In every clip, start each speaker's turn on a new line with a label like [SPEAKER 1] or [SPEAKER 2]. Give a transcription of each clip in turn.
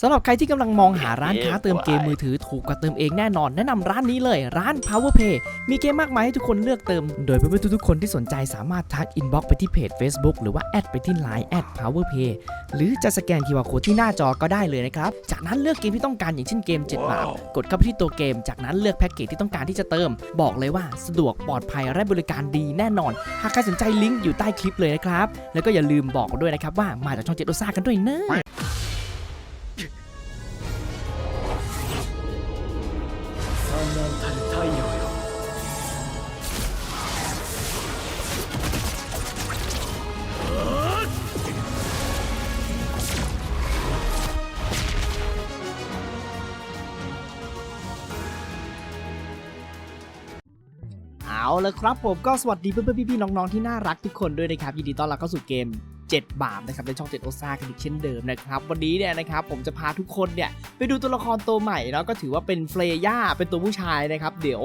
[SPEAKER 1] สำหรับใครที่กำลังมองหาร้านค้าเติมเกมมือถือถูกกว่าเติมเองแน่นอน แนะนำร้านนี้เลยร้าน PowerPay มีเกมมากมายให้ทุกคนเลือกเติม โดยเพื่อนๆทุกๆคนที่สนใจสามารถทักอินบ็อกไปที่เพจ Facebook หรือว่าแอดไปที่ Line แอด PowerPay หรือจะสแกน QR Code ที่หน้าจอก็ได้เลยนะครับ จากนั้นเลือกเกมที่ต้องการอย่างเช่นเกม7บาทกดเข้าไปที่ตัวเกม จากนั้นเลือกแพ็กเกจที่ต้องการที่จะเติม บอกเลยว่าสะดวกปลอดภัยและบริการดีแน่นอน หากใครสนใจลิงก์อยู่ใต้คลิปเลยนะครับแล้วก็อย่าลืมบอกด้วยนะครับว่ามาจากช่องเจ็ดโอซ่ากันด้วยเนอะ ครับผมก็สวัสดีเพื่อนๆพี่ๆน้องๆที่น่ารักทุกคนด้วยนะครับยินดีต้อนรับเข้าสู่เกม 7 บาปนะครับในช่อง 7 โอซากันอีกเช่นเดิมนะครับ วันนี้เนี่ยนะครับผมจะพาทุกคนเนี่ยไปดูตัวละครตัวใหม่เนาะก็ถือว่าเป็นเฟรย่าเป็นตัวผู้ชายนะครับ เดี๋ยว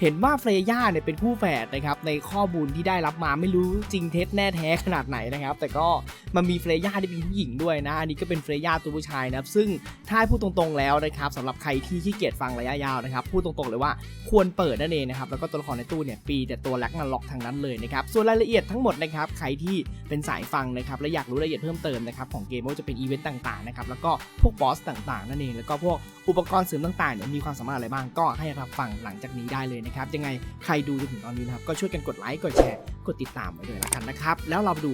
[SPEAKER 1] เห็นว่าเฟรย่าเนี่ยเป็นคู่แฝดนะครับในข้อมูลที่ได้รับมาไม่รู้จริงเท็จแน่แท้ขนาดไหนนะครับ แต่ก็มันมีเฟรย่าที่เป็นผู้หญิงด้วยนะ อันนี้ก็เป็นเฟรย่าตัวผู้ชายนะครับ ซึ่งถ้าพูดตรงๆแล้วนะครับสำหรับใครที่ขี้เกียจฟังระยะยาวนะครับ พูดตรงๆเลยว่าควรเปิดนั่นเองนะครับ แล้วก็ตัวละครในตู้เนี่ยปีแต่ตัวแล็กนาล็อกทางนั้นเลยนะครับ ส่วนรายละเอียดทั้งหมดนะครับใครที่เป็นสายฟังนะครับและอยากรู้รายละเอียดเพิ่มเติมนะครับของเกมว่าจะเป็นอีเวนต์ต่างๆนะครับแล้วก็พวกบอสต่างๆนั่นเองแล้วก็พวกอุปกรณ์เสริมต่างๆเนี่ยมีความสามารถอะไรบ้างก็ให้รับฟังหลังจากนี้ได้เลยนะครับยังไงใครดูจนถึงตอนนี้นะครับก็ช่วยกันกดไลค์กดแชร์กดติดตามไว้ด้วยละกันนะครับแล้วเราไปดู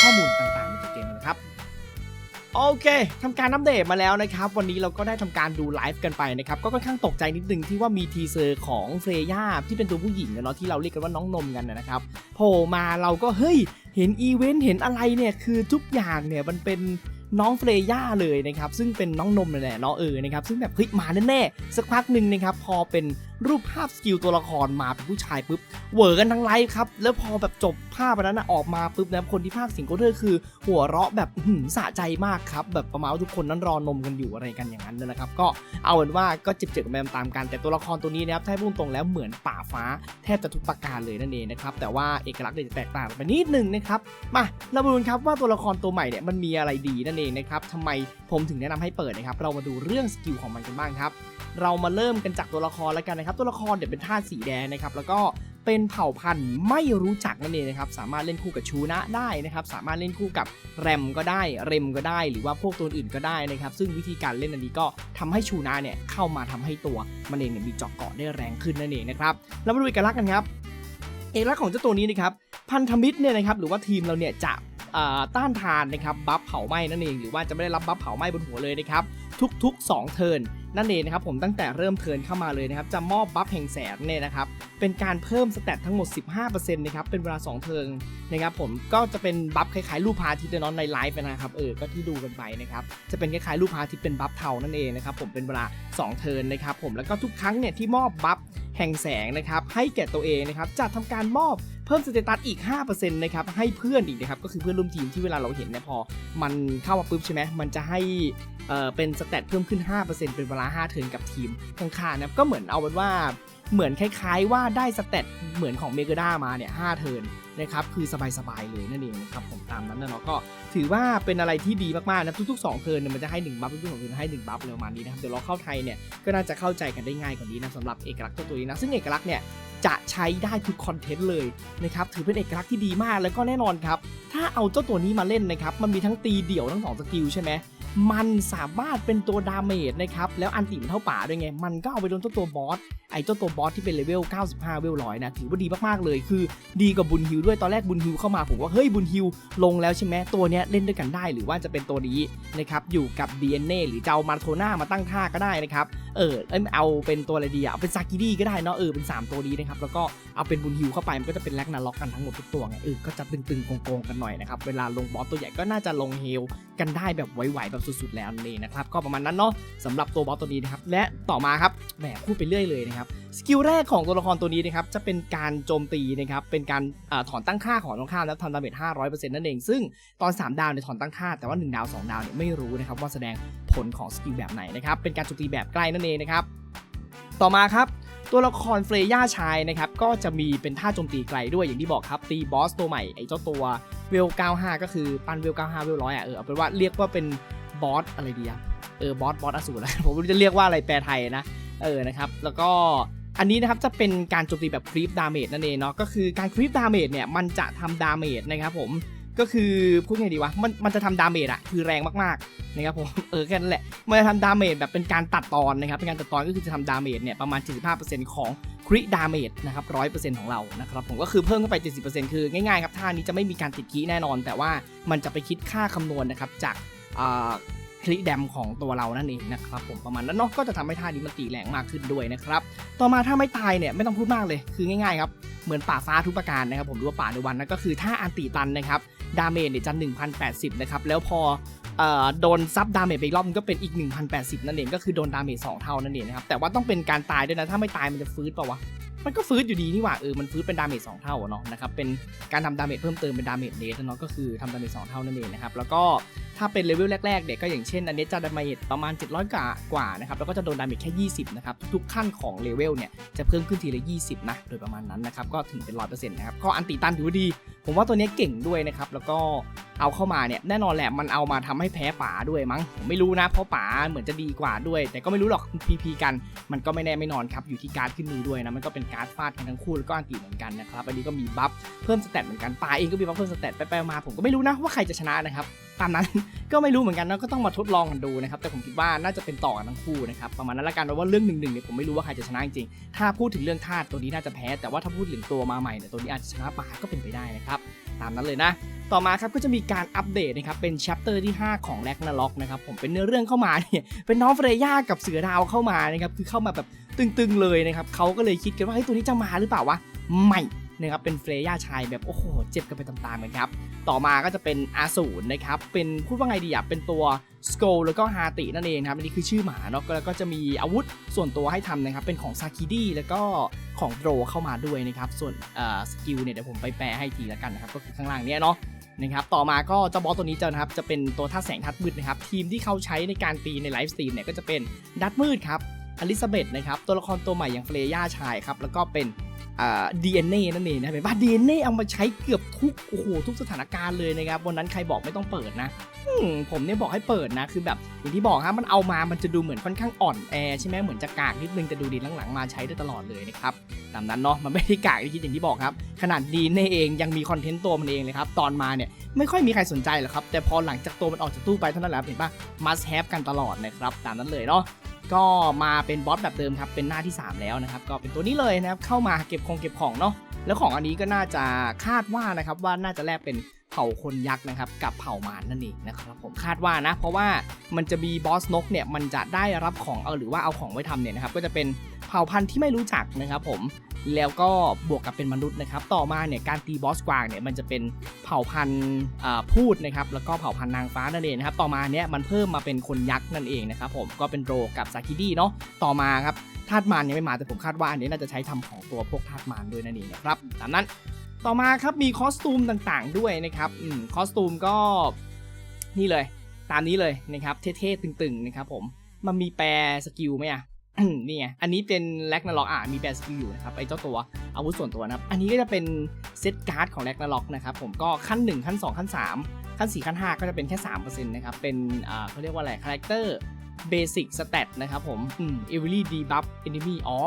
[SPEAKER 1] ข้อมูลต่างๆในเกมกันนะครับโอเคทำการอัปเดตมาแล้วนะครับ วันนี้เราก็ได้ทำการดูไลฟ์กันไปนะครับ ก็ค่อนข้างตกใจนิดนึงที่ว่ามีทีเซอร์ของเฟรย่าที่เป็นตัวผู้หญิงเนาะที่เราเรียกกันว่าน้องนมกันนะครับโผล่มาเราก็เฮ้ย เห็นอีเวนต์เห็นอะไรเนี่ย คือทุกอย่างเนี่ยมันเป็นน้องเฟรย่าเลยนะครับ ซึ่งเป็นน้องนมนั่นแหละเนาะเออนะครับซึ่งแบบเฮ้ยมาแน่ๆสักพักหนึ่งนะครับพอเป็น รูปภาพสกิลตัวละครมาเป็นผู้ชายปุ๊บเหวอกันทั้งไลฟ์ครับ แล้วพอแบบจบภาพอันนั้นนะออกมาปุ๊บนะคนที่ภาคสิงโกเทอร์คือ หัวเราะแบบหือสะใจมากครับ แบบประมาณทุกคนนั้นรอนมกันอยู่อะไรกันอย่างนั้นนะครับ ก็เอาเป็นว่าก็เจ็บเจ็บกันไปตามกันแต่ตัวละครตัวนี้นะครับถ้าพูดตรงแล้วเหมือนป่าฟ้าแทบจะทุกประการเลยนั่นเองนะครับแต่ว่าเอกลักษณ์เนี่ยจะแตกต่างไปนิดนึงนะครับมาเรามาดูครับว่าตัวละครตัวใหม่เนี่ยมันมีอะไรดีนั่นเองนะครับทำไมผมถึงแนะนำให้เปิดนะครับเรามาดูเรื่องสกิลของมันกันบ้างครับ เรามาเริ่มกันจากตัวละครแล้วกันนะครับ ตัวละครเดี๋ยวเป็นธาตุสีแดงนะครับ แล้วก็เป็นเผ่าพันธุ์ไม่รู้จักนั่นเองนะครับ สามารถเล่นคู่กับชูนะได้นะครับ สามารถเล่นคู่กับแรมก็ได้ เรมก็ได้ หรือว่าพวกตัวอื่นก็ได้นะครับ ซึ่งวิธีการเล่นอันนี้ก็ทำให้ชูนะเนี่ยเข้ามาทำให้ตัวมันเองเนี่ยมีเจาะเกาะได้แรงขึ้นนั่นเองนะครับเรามาดูเอกลักษณ์กันครับ เอกลักษณ์ของเจ้าตัวนี้นะครับ พันธมิตรเนี่ยนะครับ หรือว่าทีมเราเนี่ยจะต้านทานนะครับบัฟเผาไหม้นั่นเอง หรือว่าจะไม่ได้รับบัฟเผาไหม้บนหัวเลยนะครับทุกๆ 2 เทิร์น นั่นเองนะครับผมตั้งแต่เริ่มเทินเข้ามาเลยนะครับจะมอบบัฟแห่งแสนเนี่ยนะครับเป็นการเพิ่มสเตตทั้งหมด 15%นะครับเป็นเวลา 2 เทิร์นะครับผมก็จะเป็นบัฟคล้ายๆรูปพระอาทิตย์เนอนในไลฟ์นะครับเออก็ที่ดูกันไปนะครับจะเป็นคล้ายๆรูปพระอาทิตย์เป็นบัฟเทานั่นเองนะครับผมเป็นเวลา 2 เทินนะครับผมแล้วก็ทุกครั้งเนี่ยที่มอบบัฟแห่งแสงนะครับให้แก่ตัวเองนะครับจะทำการมอบ พิ่มสเตตัสอีก 5%นะครับให้เพื่อนอีกนะครับก็คือเพื่อนร่วมทีมที่เวลาเราเห็นเนี่ยพอ มันเข้ามาปุ๊บใช่ไหมมันจะให้เอ่อเป็นสเตตเพิ่มขึ้น 5%เป็นเวลา 5 เทิร์นกับทีมข้างๆนะครับก็เหมือนเอาเป็นว่าเหมือนคล้ายๆ ว่าได้สเตตเหมือนของเมก a ด้ามาเนี่ย5เทิร์นนะครับคือสบายๆเลยนั่นเองนะครับผมตามนั้นนะเนาะก็ถือว่าเป็นอะไรที่ดีมากๆนะทุกๆ2เทิร์นเนี่ยมันจะให้1บัฟทุกๆ2เทิร์นให้1บัฟเลยประมาณนี้นะครับเดี๋ยวเราเข้าไทยเนี่ยก็น่าจะเข้าใจกันได้ง่ายกว่านี้นะสำหรับเอกลักษณ์ตัวนี้นะซึ่งเอกลักษณ์เนี่ย จะใช้ได้ทุกคอนเทนต์เลยนะครับถือเป็นเอกลักษณ์ที่ดีมากแล้วก็แน่นอนครับ ถ้าเอาเจ้าตัวนี้มาเล่นนะครับ มันมีทั้งตีเดี่ยวทั้งสองสกิลใช่ไหมมันสามารถเป็นตัวดาเมจนะครับ แล้วอันติมันเท่าป่าด้วยไง มันก็เอาไปโดนเจ้าตัวบอส ไอ้เจ้าตัวบอสที่เป็นเลเวล 95 เวลร้อยนะ ถือว่าดีมาก ๆ เลย คือดีกว่าบุญฮิวด้วย ตอนแรกบุญฮิวเข้ามา ผมว่าเฮ้ยบุญฮิวลงแล้วใช่ไหมตัวเนี้ยเล่นด้วยกันได้ หรือว่าจะเป็นตัวนี้นะครับ อยู่กับ DNA หรือจะเอามาโทน่ามาตั้งท่าก็ได้นะครับเออเอาเป็นตัวอะไรดีอะเอาเป็นซากิดี้ก็ได้เนาะเออเป็น 3 ตัวนี้นะครับแล้วก็เอาเป็นบุญฮิวเข้าไปมันก็จะเป็นแลกนาล็อกกันทั้งหมดทุกตัวไงเออก็จะตึงๆโกงๆกันหน่อยนะครับเวลาลงบอสตัวใหญ่ก็น่าจะลงเฮลกันได้แบบไหวๆแบบสุดๆแล้วเองนะครับก็ประมาณนั้นเนาะสำหรับตัวบอสตัวนี้นะครับและต่อมาครับแหมพูดไปเรื่อยเลยนะครับสกิลแรกของตัวละครตัวนี้นะครับจะเป็นการโจมตีนะครับเป็นการอถอนตั้งค่าของตรงข้ามแล้วทำดาเมจ500%นั่นเอง ซึ่งตอน 3 ดาวเนี่ยถอนตั้งค่าแต่ว่า 1 ดาว 2 ดาวเนี่ยไม่รู้นะครับว่าแสดงผลของสกิลแบบไหนนะครับเป็นการโจมตีแบบใกล้นั่นเองนะครับ ต่อมาครับตัวละครเฟรย่าชายนะครับก็จะมีเป็นท่าโจมตีไกลด้วยอย่างที่บอกครับตีบอสตัวใหม่ไอ้เจ้าตัวเวล 95 ก็คือปันเวล 95 เวลร้อยอะเออเอาเป็นว่าเรียกว่าเป็นบอสอะไรดีอะเออบอสบอสอสูรนะผมไม่รู้จะเรียกว่าอะไรแปลไทยนะเออนะครับแล้วก็อันนี้นะครับจะเป็นการโจมตีแบบครีปดาเมจนั่นเองเนาะก็คือการครีปดาเมจเนี่ยมันจะทำดาเมจนะครับผม ก็คือพูดไงดีวะมันมันจะทำดาเมจอะคือแรงมากๆนะครับผมเออแค่นั้นแหละมันจะทำดาเมจแบบเป็นการตัดตอนนะครับเป็นการตัดตอนก็คือจะทำดาเมจเนี่ยประมาณ 75%ของคริดาเมจนะครับ100%ของเรานะครับผมก็คือเพิ่มเข้าไป 70%คือง่ายๆครับท่านี้จะไม่มีการติดคีแน่นอน แต่ว่ามันจะไปคิดค่าคำนวณนะครับจากคลิแดมของตัวเรานั่นเองนะครับผมประมาณนั้นเนาะก็จะทำให้ท่านี้มันตีแรงมากขึ้นด้วยนะครับต่อมาถ้าไม่ตายเนี่ยไม่ต้องพูดมากเลยคือง่ายๆครับเหมือนป่าฟ้าทุกประการนะครับผมหรือว่าป่าในวันนะก็คือถ้าอันติตันนะครับ ดาเมจเนี่ยจะ1080 นะครับ แล้วพอโดนซับดาเมจไปรอบมันก็เป็นอีก 1080 นั่นเอง ก็คือโดนดาเมจ2เท่านั่นเองนะครับ แต่ว่าต้องเป็นการตายด้วยนะ ถ้าไม่ตายมันจะฟื้นเปล่าวะ มันก็ฟื้นอยู่ดีนี่หว่า เออ มันฟื้นเป็นดาเมจ2เท่าเนาะนะครับ เป็นการทำดาเมจเพิ่มเติมเป็นดาเมจเนสเนาะ ก็คือทำดาเมจ2เท่านั่นเองนะครับ แล้วก็ถ้าเป็นเลเวลแรกๆ เนี่ยก็อย่างเช่นอันนี้จะดาเมจประมาณ 700 กว่ากว่านะครับ แล้วก็จะโดนดาเมจแค่ 20 นะครับ ทุกขั้นของเลเวลเนี่ยจะเพิ่มขึ้นทีละ 20 นะ โดยประมาณนั้นนะครับ ก็ถึงเป็น 100%นะครับ ก็อันติตันถือว่าดี ผมว่าตัวนี้เก่งด้วยนะครับ แล้วก็เอาเข้ามาเนี่ยแน่นอนแหละมันเอามาทำให้แพ้ป๋าด้วยมั้งผมไม่รู้นะเพราะป๋าเหมือนจะดีกว่าด้วย แต่ก็ไม่รู้หรอกพีกัน มันก็ไม่แน่ไม่นอนครับอยู่ที่การ์ดขึ้นมือด้วยนะมันก็เป็นการ์ดฟาดกันทั้งคู่แล้วก็อันตีเหมือนกันนะครับอันนี้ก็มีบัฟเพิ่มสเตตเหมือนกันป๋าเองก็มีบัฟเพิ่มสเตตไปๆมาผมก็ไม่รู้นะว่าใครจะชนะนะครับ ตามนั้น ก็ไม่รู้เหมือนกันนะก็ต้องมาทดลองกันดูนะครับ แต่ผมคิดว่าน่าจะเป็นต่อกันทั้งคู่นะครับประมาณนั้นละกันเพราะว่าเรื่องหนึ่งหนึ่งเนี่ยผมไม่รู้ว่าใครจะชนะจริงๆถ้าพูดถึงเรื่องธาตุตัวนี้น่าจะแพ้แต่ว่าถ้าพูดถึงตัวมาใหม่เนี่ยตัวนี้อาจจะชนะป่าก็เป็นไปได้นะครับตามนั้นเลยนะต่อมาครับก็จะมีการอัปเดตนะครับเป็นชัปเตอร์ที่ 5 ของแร็กนาล็อกนะครับผมเป็นเนื้อเรื่องเข้ามาเนี่ยเป็นน้องเฟรย่ากับเสือดาวเข้ามานะครับคือเข้ามาแบบตึงๆเลยนะครับเขาก็เลยคิดกันว่าเฮ้ยตัวนี้จะมาหรือเปล่าวะไม่ นะครับเป็นเฟรย่าชายแบบโอ้โหเจ็บกันไปตามๆกันครับต่อมาก็จะเป็นอาสูรนะครับเป็นพูดว่าไงดีอะเป็นตัวสโกลแล้วก็ฮาตินั่นเองครับอันนี้คือชื่อหมาเนาะแล้วก็จะมีอาวุธส่วนตัวให้ทำนะครับเป็นของซาคิดี้แล้วก็ของโดรเข้ามาด้วยนะครับส่วนสกิลเนี่ยเดี๋ยวผมไปแปลให้ทีละกันนะครับก็คือข้างล่างเนี้ยเนาะนะครับต่อมาก็เจ้าบอสตัวนี้จะนะครับจะเป็นตัวท่าแสงทัดมืดนะครับทีมที่เขาใช้ในการตีในไลฟ์สตรีมเนี่ยก็จะเป็นดัตมืดครับอลิซาเบธนะครับตัวละครตัวใหม่อย่างเฟรย่าชายครับแล้วก็เป็น ดีเอ็นเอนั่นเองนะเห็นป่ะดีเอ็นเอเอามาใช้เกือบทุกโอ้โหทุกสถานการณ์เลยนะครับวันนั้นใครบอกไม่ต้องเปิดนะผมเนี่ยบอกให้เปิดนะคือแบบอย่างที่บอกครับมันเอามามันจะดูเหมือนค่อนข้างอ่อนแอใช่ไหมเหมือนจะกากนิดนึงแต่ดูดีหลังๆมาใช้ได้ตลอดเลยนะครับตามนั้นเนาะมันไม่ได้กากที่คิดอย่างที่บอกครับ ขนาดดีเนเองยังมีคอนเทนต์ตัวมันเองเลยครับตอนมาเนี่ยไม่ค่อยมีใครสนใจหรอกครับแต่พอหลังจากตัวมันออกจากตู้ไปเท่านั้นแหละเห็นป่ะ must have กันตลอดนะครับตามนั้นเลยเนาะ ก็มาเป็นบอสแบบเดิมครับเป็นหน้าที่ 3 แล้วนะครับ ก็เป็นตัวนี้เลยนะครับเข้ามาเก็บของเก็บของเนาะแล้วของอันนี้ก็น่าจะคาดว่านะครับว่าน่าจะแลกเป็นเผ่าคนยักษ์นะครับกับเผ่ามารนั่นเองนะครับผมคาดว่านะ เพราะว่ามันจะมีบอสนกเนี่ยมันจะได้รับของเอาหรือว่าเอาของไว้ทำเนี่ยนะครับก็จะเป็น เผ่าพันธุ์ที่ไม่รู้จักนะครับผมแล้วก็บวกกับเป็นมนุษย์นะครับต่อมาเนี่ยการตีบอสกวางเนี่ยมันจะเป็นเผ่าพันธุ์พูดนะครับแล้วก็เผ่าพันธุ์นางฟ้านั่นเองนะครับต่อมาเนี่ยมันเพิ่มมาเป็นคนยักษ์นั่นเองนะครับผมก็เป็นโรกับซาคิดี้เนาะต่อมาครับธาตุมารยังไม่มาแต่ผมคาดว่าอันนี้น่าจะใช้ทำของตัวพวกธาตุมารด้วยนั่นเองนะครับตามนั้นต่อมาครับมีคอสตูมต่างๆด้วยนะครับอืมคอสตูมก็นี่เลย ตามนี้เลยนะครับเท่ๆตึงๆนะครับผมมันมีแปรสกิลไหมอะ นี่ไง อันนี้เป็นแลกนาล็อกอะมีแบสกิลอยู่นะครับ ไอ้เจ้าตัวอาวุธส่วนตัวนะครับ อันนี้ก็จะเป็นเซตการ์ดของแลกนาล็อกนะครับ ผมก็ขั้น 1 ขั้น 2 ขั้น 3 ขั้น 4 ขั้น 5 ก็จะเป็นแค่3%นะครับ เป็นอ่าเขาเรียกว่าอะไร คาแรคเตอร์เบสิกสเตตนะครับผมอืมเอเวอรี่ดีบัฟเอนิมีอ๋อ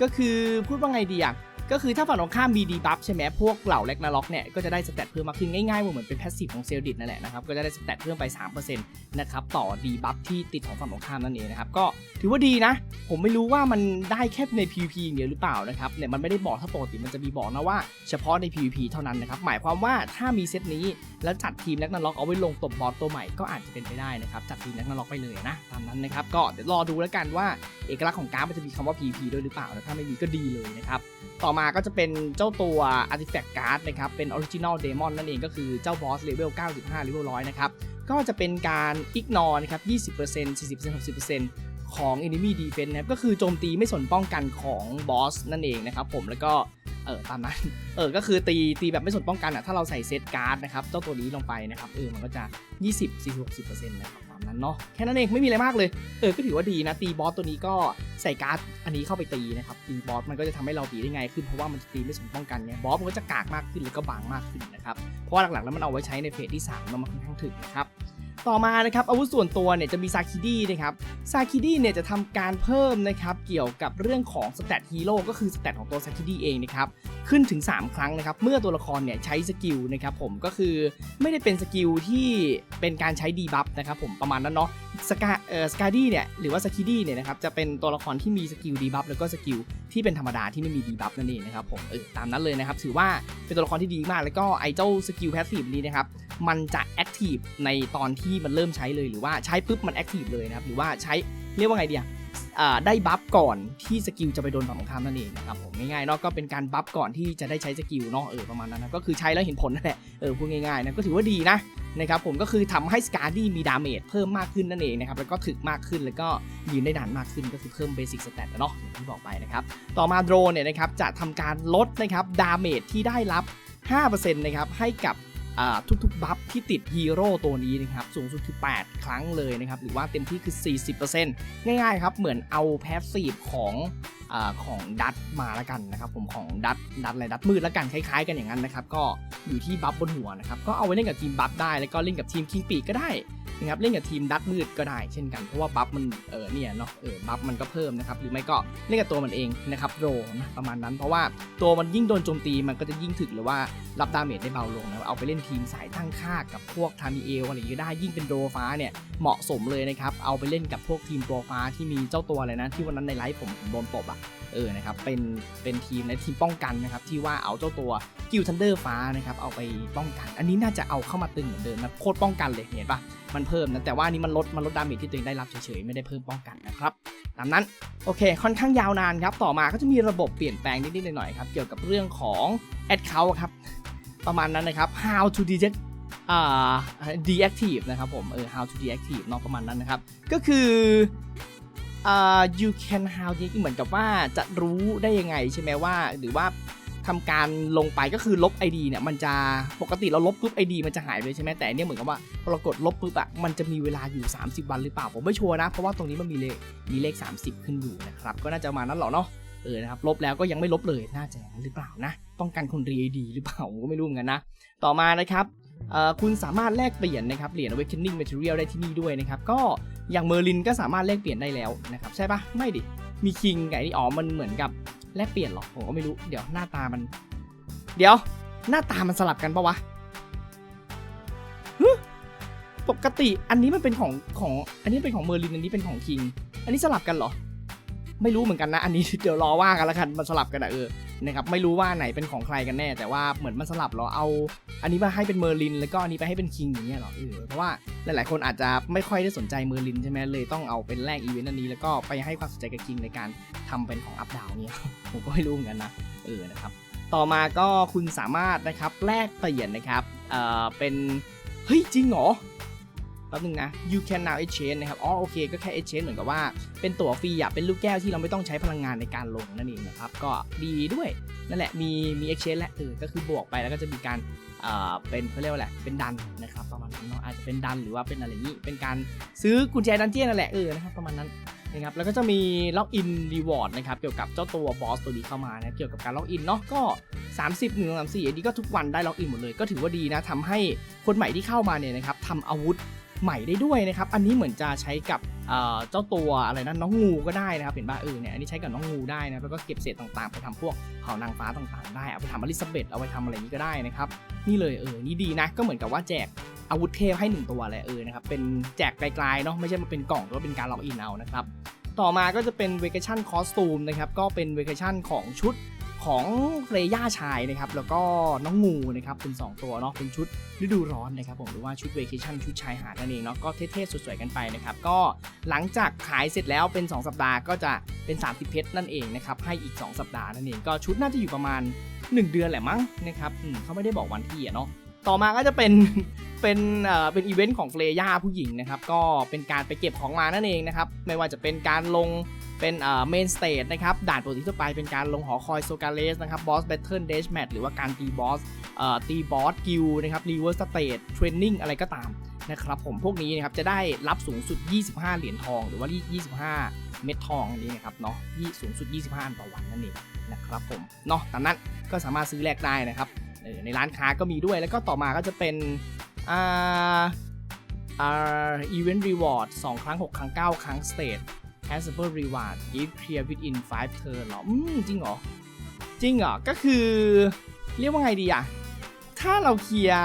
[SPEAKER 1] ก็คือพูดว่าไงดีอะ ก็คือถ้าฝั่งตรงข้ามมีดีบัฟใช่ไหมพวกเหล่าแลกนาล็อกเนี่ยก็จะได้สเตตเพิ่มมากขึ้นง่ายๆเหมือนเป็นแพสซีฟของเซลดิตนั่นแหละนะครับก็จะได้สเตตเพิ่มไป3%นะครับต่อดีบัฟที่ติดของฝั่งตรงข้ามนั่นเองนะครับก็ถือว่าดีนะ ผมไม่รู้ว่ามันได้แค่ใน PVP อย่างเดียวหรือเปล่านะครับเนี่ยมันไม่ได้บอกถ้าปกติมันจะมีบอกนะว่าเฉพาะใน PVP เท่านั้นนะครับหมายความว่าถ้ามีเซตนี้แล้วจัดทีมแลกนาล็อกเอาไว้ลงตบบอสตัวใหม่ก็อาจจะเป็นไปได้นะครับจัดทีมแลกนาล็อกไปเลยนะตามนั้นนะครับก็เดี๋ยวรอดูแล้วกันว่าเอกลักษณ์ของการ์ดมันจะมีคำว่า PVP ด้วยหรือเปล่านะถ้าไม่มีก็ดีเลยนะครับต่อมาก็จะเป็นเจ้าตัว Artifact Card นะครับ เป็น Original Demon นั่นเองก็คือเจ้าบอสเลเวล 95 เลเวล 100 นะครับ ก็จะเป็นการ ignore นะครับ 20% 40% 60%ของ enemy defense นะครับ ก็คือโจมตีไม่สนป้องกันของบอสนั่นเองนะครับผม แล้วก็เออตามนั้น เออ ก็คือตีตีแบบไม่สนป้องกันอะ ถ้าเราใส่เซตการ์ดนะครับ เจ้าตัวนี้ลงไปนะครับ เออ มันก็จะ 20 40 60%นะครับ นั้นเนาะแค่นั้นเองไม่มีอะไรมากเลยเออก็ถือว่าดีนะตีบอสตัวนี้ก็ใส่การ์ดอันนี้เข้าไปตีนะครับตีบอสมันก็จะทำให้เราตีได้ไงายขึ้นเพราะว่ามันจะตีไม่สมป้องกันเนี่ยบอสมันก็จะกากมากขึ้นแล้วก็บางมากขึ้นนะครับเพราะว่าหลักๆแล้วมันเอาไว้ใช้ในเฟสที่3แล้วมันค่อนข้างถึงนะครับต่อมานะครับอาวุธส่วนตัวเนี่ยจะมีซาคิดี้นะครับซาคิดี้เนี่ยจะทำการเพิ่มนะครับเกี่ยวกับเรื่องของสเตตฮีโร่ก็คือสเตตของตัวซาคิดี้เองนะครับ ขึ้นถึง 3 ครั้งนะครับ เมื่อตัวละครเนี่ยใช้สกิลนะครับผมก็คือไม่ได้เป็นสกิลที่เป็นการใช้ดีบัฟนะครับผมประมาณนั้นเนาะสกาเอ่อสกาดี้เนี่ยหรือว่าซาคิดี้เนี่ยนะครับจะเป็นตัวละครที่มีสกิลดีบัฟแล้วก็สกิลที่เป็นธรรมดาที่ไม่มีดีบัฟนั่นเองนะครับผมเออตามนั้นเลยนะครับถือว่าเป็นตัวละครที่ดีมากแล้วก็ไอเจ้าสกิลแพสซีฟนี้นะครับมันจะแอคทีฟในตอนที่มันเริ่มใช้เลยหรือว่าใช้ปุ๊บมันแอคทีฟเลยนะครับหรือว่าใช้เรียกว่าไงเดียอ่า ได้บัฟก่อนที่สกิลจะไปโดนฝั่งตรงข้ามนั่นเองนะครับผมง่ายๆเนาะก็เป็นการบัฟก่อนที่จะได้ใช้สกิลเนาะเออประมาณนั้นนะก็คือใช้แล้วเห็นผลนั่นแหละเออพูดง่ายๆนะก็ถือว่าดีนะนะครับผมก็คือทำให้สกาดี้มีดาเมจเพิ่มมากขึ้นนั่นเองนะครับแล้วก็ถึกมากขึ้นแล้วก็ยืนได้นานมากขึ้นก็คือเพิ่มเบสิกสเตตเนาะอย่างที่บอกไปนะครับต่อมาโดรนเนี่ยนะครับจะทำการลดนะครับดาเมจที่ได้รับ 5%นะครับให้กับ ทุกๆบัฟที่ติดฮีโร่ตัวนี้นะครับสูงสุดคือ 8 ครั้งเลยนะครับหรือว่าเต็มที่คือ 40%ง่ายๆครับเหมือนเอาแพสซีฟของ อของดัตมาแล้วกันนะครับผมของดัตดัตอะไรดัตมืดแล้วกันคล้ายๆ กันอย่างนั้นนะครับก็อยู่ที่บัฟบนหัวนะครับก็เอาไว้เล่นกับทีมบัฟได้แล้วก็เล่นกับทีมคิงปีกก็ได้นะครับเล่นกับทีมดัตมืดก็ได้เช่นกันเพราะว่าบัฟมันเออเนี่ยเนาะเออบัฟมันก็เพิ่มนะครับหรือไม่ก็เล่นกับตัวมันเองนะครับโรนะประมาณนั้นเพราะว่าตัวมันยิ่งโดนโจมตีมันก็จะยิ่งถึกหรือว่ารับดาเมจได้เบาลงนะเอาไปเล่นทีมสายตั้งค่ากับพวกทามิเอลอะไรอย่างนี้ได้ยิ่งเป็นโดฟ้าเนี่ยเหมาะสมเลยนะครับเอาไปเล่นกับพวกทีมโปรฟ้าที่มีเจ้าตัวอะไรนะที่วันนั้นในไลฟ์ผมโดนตบอะเออนะครับเป็นเป็นทีมในทีมป้องกันนะครับที่ว่าเอาเจ้าตัวกิลทันเดอร์ฟ้านะครับเอาไปป้องกัน อันนี้น่าจะเอาเข้ามาตึงเหมือนเดิมนะโคตรป้องกันเลยเห็นปะมันเพิ่มนะแต่ว่านี้มันลดมันลดดาเมจที่ตัวเองได้รับเฉยๆไม่ได้เพิ่มป้องกันนะครับตามนั้นโอเค ค่อนข้างยาวนานครับต่อมาก็จะมีระบบเปลี่ยนแปลงนิดๆหน่อยๆครับเกี่ยวกับเรื่องของ account ครับประมาณนั้นนะครับ how to detect อ่า deactive นะครับผมเออ how to deactive นาะประมาณนั้นนะครับ ก็คือ อ่า you can how deactive เหมือนกับว่าจะรู้ได้ยังไงใช่ไหมว่า หรือว่าทำการลงไปก็คือลบ ID เนี่ยมันจะปกติเราลบปุ๊บ ID มันจะหายไปใช่ไหมแต่อันเนี่ยเหมือนกับว่าพอเรากดลบปุ๊บอะมันจะมีเวลาอยู่ 30 วันหรือเปล่า ผมไม่ชัวร์นะ เพราะว่าตรงนี้มันมีเลขมีเลข 30 ขึ้นอยู่นะครับก็น่าจะมานั้นหรอเนาะเออนะครับลบแล้วก็ยังไม่ลบเลยน่าจะอย่างนั้นหรือเปล่านะป้องกันคนรีดีหรือเปล่าผมก็ไม่รู้เหมือนกันนะต่อมานะครับ คุณสามารถแลกเปลี่ยนนะครับเหรียญ Awakening Material ได้ที่นี่ด้วยนะครับ ก็อย่างเมอร์ลินก็สามารถแลกเปลี่ยนได้แล้วนะครับ ใช่ปะไม่ดิ มีคิงไก่นี่อ๋อมันเหมือนกับแลกเปลี่ยนหรอผมก็ไม่รู้เดี๋ยวหน้าตามัน เดี๋ยว หน้าตามันสลับกันปะวะปกติอันนี้มันเป็นของของอันนี้เป็นของเมอร์ลินอันนี้เป็นของคิง อันนี้สลับกันเหรอ ไม่รู้เหมือนกันนะ อันนี้เดี๋ยวรอว่ากันแล้วกันมันสลับกันอะเออ นะครับไม่รู้ว่าไหนเป็นของใครกันแน่ แต่ว่าเหมือนมันสลับเหรอเอา อันนี้มาให้เป็นเมอร์ลิน แล้วก็อันนี้ไปให้เป็นคิงอย่างเงี้ยเหรอเออเพราะว่าหลายๆคนอาจจะไม่ค่อยได้สนใจเมอร์ลินใช่ไหมเลยต้องเอาเป็นแรกอีเวนต์อันนี้แล้วก็ไปให้ความสนใจกับคิงในการทำเป็นของอัพดาวเนี่ยผมก็ไม่รู้เหมือนกันนะเออนะครับต่อมาก็คุณสามารถนะครับแลกเปลี่ยนนะครับเออเป็นเฮ้ยจริงเหรอ ป๊บนึงนะ you can now exchange นะครับ อ๋อโอเคก็แค่ exchange เหมือนกับว่าเป็นตั๋วฟรีอะเป็นลูกแก้วที่เราไม่ต้องใช้พลังงานในการลงนั่นเองนะครับ ก็ดีด้วยนั่นแหละมีมี exchange และเออก็คือบวกไปแล้วก็จะมีการเอ่อเป็นเขาเรียกว่าอะไรเป็นดันนะครับประมาณนั้นเนาะอาจจะเป็นดันหรือว่าเป็นอะไรอย่างนี้เป็นการซื้อกุญแจดันเจี้ยนนั่นแหละเออนะครับประมาณนั้นนะครับแล้วก็จะมีล็อกอินรีวอร์ดนะครับเกี่ยวกับเจ้าตัวบอสตัวนี้เข้ามานะเกี่ยวกับการล็อกอินเนาะก็ 30 1 3 4อันนี้ก็ทุกวันได้ล็อกอินหมดเลย ก็ถือว่าดีนะทำให้คนใหม่ที่เข้ามาเนี่ยนะครับทำอาวุธ ใหม่ได้ด้วยนะครับ อันนี้เหมือนจะใช้กับเจ้าตัวอะไรนะน้องงูก็ได้นะครับเห็นป่ะเออเนี่ยอันนี้ใช้กับน้องงูได้นะแล้วก็เก็บเศษต่างๆ ไปทำพวกเผ่านางฟ้าต่างๆ ได้เอาไปทำอลิซาเบธเอาไปทำอะไรนี้ก็ได้นะครับนี่เลยเออนี่ดีนะก็เหมือนกับว่าแจกอาวุธเทพให้หนึ่งตัวเลยเออนะครับเป็นแจกไกลๆเนาะไม่ใช่มาเป็นกล่องหรือว่าเป็นการล็อกอินเอานะครับต่อมาก็จะเป็นเวกชั่นคอสตูมนะครับก็เป็นเวกชั่นของชุด ของเฟรย่าชายนะครับแล้วก็น้องงูนะครับเป็น 2 ตัวเนาะเป็นชุดฤดูร้อนนะครับผมหรือว่าชุดเวกชั่นชุดชายหาดนั่นเองเนาะก็เท่ๆสวยๆกันไปนะครับก็หลังจากขายเสร็จแล้วเป็น 2 สัปดาห์ก็จะเป็น 30 เพชรนั่นเองนะครับให้อีก 2 สัปดาห์นั่นเองก็ชุดน่าจะอยู่ประมาณ 1 เดือนแหละมั้งนะครับเขาไม่ได้บอกวันที่อะเนาะต่อมาก็จะเป็นเป็นเอ่อเป็นอีเวนต์ของเฟรย่าผู้หญิงนะครับก็เป็นการไปเก็บของมานั่นเองนะครับไม่ว่าจะเป็นการลง เป็นเมนสเตจนะครับด่านปกติทั่วไปเป็นการลงหอคอยโซกาเลสนะครับบอสแบทเทิลเดชแมทหรือว่าการตีบอสตีบอสกิลนะครับรีเวิร์สสเตจเทรนนิ่งอะไรก็ตามนะครับผมพวกนี้นะครับจะได้รับสูงสุด 25 เหรียญทอง หรือว่า 25 เม็ดทองอันนี้นะครับเนาะสูงสุด 25 อันต่อวันนั่นเองนะครับผมเนาะตามนั้นก็สามารถซื้อแลกได้นะครับในร้านค้าก็มีด้วยแล้วก็ต่อมาก็จะเป็นอ่าอ่า event reward 2ครั้ง 6 ครั้ง 9 ครั้ง stage has super reward if clear within 5 turn เหรอ อืม จริงเหรอ จริงเหรอ ก็คือ เรียกว่าไงดีอะถ้าเราเคลียร์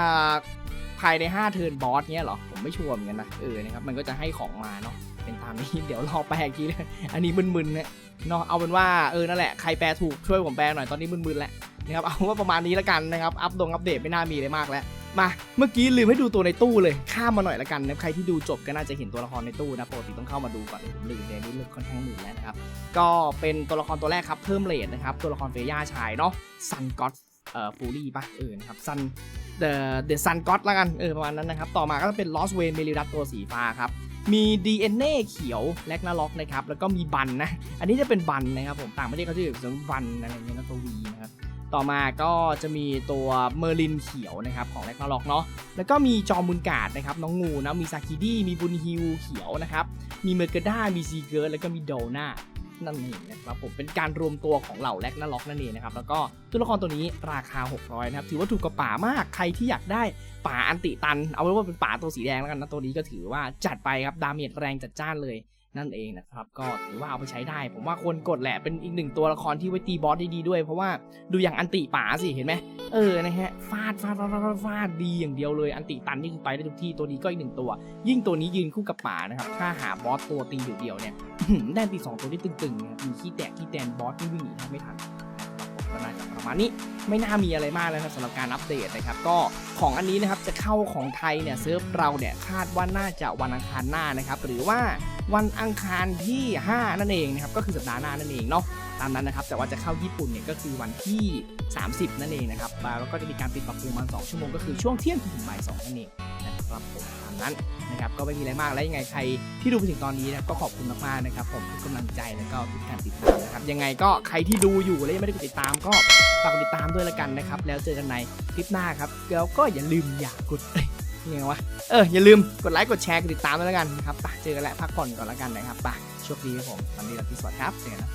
[SPEAKER 1] ภายใน 5 เทิร์นบอสเนี้ยหรอ ผมไม่ชัวร์เหมือนกันนะ เออ นะครับ มันก็จะให้ของมาเนาะ เป็นตามนี้ เดี๋ยวรอแปลอีกทีเลยอันนี้มึนๆเนี่ยเนาะ เอาเป็นว่า เออ นั่นแหละ ใครแปลถูกช่วยผมแปลหน่อย ตอนนี้มึนๆแหละนะครับ เอาว่าประมาณนี้แล้วกันนะครับ อัปดงอัปเดตไม่น่ามีอะไรมากแล้ว มาเมื่อกี้ลืมให้ดูตัวในตู้เลยข้ามมาหน่อยละกันนะใครที่ดูจบก็น่าจะเห็นตัวละครในตู้นะปกติต้องเข้ามาดูก่อนผมลืมเลยนี่ลือกค่อนข้างลืมแล้วนะครับก็เป็นตัวละครตัวแรกครับเพิ่มเลทนะครับตัวละครเฟย่าชายเนาะซันก็อตเอ่อฟูรี่ปะเออนะครับซันเดอะเดอะซันก็อตละกันเออประมาณนั้นนะครับต่อมาก็เป็นลอสเวนเมลิดัตตัวสีฟ้าครับมี DNA เขียวแลกนาล็อกนะครับแล้วก็มีบันนะอันนี้จะเป็นบันนะครับผมต่างประเทศเขาจะเรียกว่าบันอะไรเงี้ยนะตัววีนะครับ ต่อมาก็จะมีตัวเมอร์ลินเขียวนะครับของแลกนาล็อกเนาะแล้วก็มีจอมุนกาดนะครับน้องงูนะมีซาคิดี้มีบุนฮิวเขียวนะครับมีเมอร์เกด้ามีซีเกิร์ดแล้วก็มีโดนานั่นเองนะครับผมเป็นการรวมตัวของเหล่าแลกนาล็อกนั่นเองนะครับแล้วก็ตัวละครตัวนี้ราคา 600นะครับถือว่าถูกกว่าป่ามากใครที่อยากได้ป่าอันติตัน เอาไว้ว่าเป็นป่าตัวสีแดงแล้วกันนะตัวนี้ก็ถือว่าจัดไปครับดาเมจแรงจัดจ้านเลย นั่นเองนะครับ ก็ถือว่าเอาไปใช้ได้ ผมว่าควรกดแหละเป็นอีกหนึ่งตัวละครที่ไว้ตีบอสได้ดีด้วย เพราะว่าดูอย่างอันติป่าสิเห็นไหมเออนะฮะฟาดฟาดฟาดฟาดฟาดฟาดดีอย่างเดียวเลยอันติตันนี่คือไปได้ทุกที่ตัวนี้ก็อีกหนึ่งตัว ยิ่งตัวนี้ยืนคู่กับป่านะครับถ้าหาบอสตัวตีเดี่ยวๆเนี่ยได้ตีสองตัวที่ตึงๆนะครับมีขี้แตกขี้แตนบอสที่วิ่งหนีแทบไม่ทันก็น่าจะประมาณนี้ไม่น่ามีอะไรมากแล้วนะสำหรับการอัปเดตนะครับ ก็ของอันนี้นะครับจะเข้าของไทยเนี่ยเซิร์ฟเราเนี่ยคาดว่าน่าจะวันอังคารหน้านะครับ หรือว่า วันอังคารที่ 5 นั่นเองนะครับก็คือสัปดาห์หน้านั่นเองเนาะตามนั้นนะครับแต่ว่าจะเข้าญี่ปุ่นเนี่ยก็คือวันที่ 30 นั่นเองนะครับแล้วก็จะมีการปิดปรับปรุงมัน2ชั่วโมงก็คือช่วงเที่ยงถึงบ่าย2นั่นเองนะครับผมตามนั้นนะครับก็ไม่มีอะไรมากแล้วยังไงใครที่ดูไปถึงตอนนี้นะก็ขอบคุณมากๆนะครับผมทุกกำลังใจแล้วก็ทุกการติดตามนะครับยังไงก็ใครที่ดูอยู่แล้วยังไม่ได้กดติดตามก็ฝากกดติดตามด้วยละกันนะครับแล้วเจอกันในคลิปหน้าครับแล้วก็อย่าลืมอย่ากด ยังไงวะ เออ อย่าลืมกดไลค์กดแชร์กดติดตามด้วยละกันนะครับไปเจอกันแล้วพักผ่อนก่อนแล้วกันนะครับไปโชคดีครับผมวันนี้เราที่สวัสดีครับเจอกันนะ